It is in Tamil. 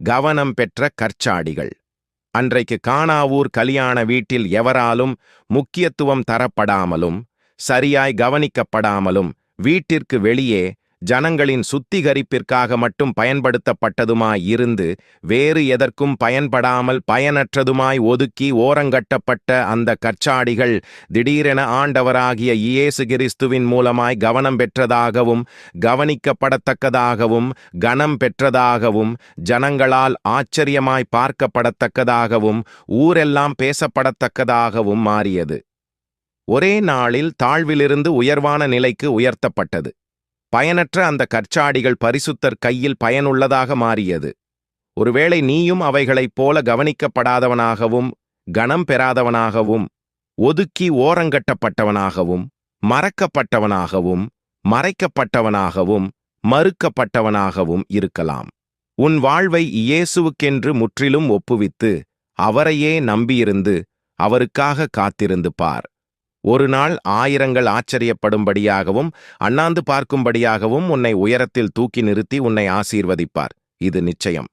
கவனம் பெற்ற கற்சாடிகள். அன்றைக்கு காணாவூர் கலியாண வீட்டில் எவராலும் முக்கியத்துவம் தரப்படாமலும் சரியாய் கவனிக்கப்படாமலும் வீட்டிற்கு வெளியே ஜனங்களின் சுத்திகரிப்பிற்காக மட்டும் பயன்படுத்தப்பட்டதுமாய் இருந்து வேறு எதற்கும் பயன்படாமல் பயனற்றதுமாய் ஒதுக்கி ஓரங்கட்டப்பட்ட அந்த கற்சாடிகள் திடீரென ஆண்டவராகிய இயேசு கிறிஸ்துவின் மூலமாய் கவனம் பெற்றதாகவும் கவனிக்கப்படத்தக்கதாகவும் கனம் பெற்றதாகவும் ஜனங்களால் ஆச்சரியமாய் பார்க்கப்படத்தக்கதாகவும் ஊரெல்லாம் பேசப்படத்தக்கதாகவும் மாறியது. ஒரே நாளில் தாழ்விலிருந்து உயர்வான நிலைக்கு உயர்த்தப்பட்டது. பயனற்ற அந்த கற்சாடிகள் பரிசுத்தர் கையில் பயனுள்ளதாக மாறியது. ஒருவேளை நீயும் அவைகளைப் போல கவனிக்கப்படாதவனாகவும் கனம் பெறாதவனாகவும் ஒதுக்கி ஓரங்கட்டப்பட்டவனாகவும் மறக்கப்பட்டவனாகவும் மறைக்கப்பட்டவனாகவும் மறுக்கப்பட்டவனாகவும் இருக்கலாம். உன் வாழ்வை இயேசுவுக்கென்று முற்றிலும் ஒப்புவித்து அவரையே நம்பியிருந்து அவருக்காக காத்திருந்து பார். ஒரு நாள் ஆயிரங்கள் ஆச்சரியப்படும்படியாகவும் அண்ணாந்து பார்க்கும்படியாகவும் உன்னை உயரத்தில் தூக்கி நிறுத்தி உன்னை ஆசீர்வதிப்பார். இது நிச்சயம்.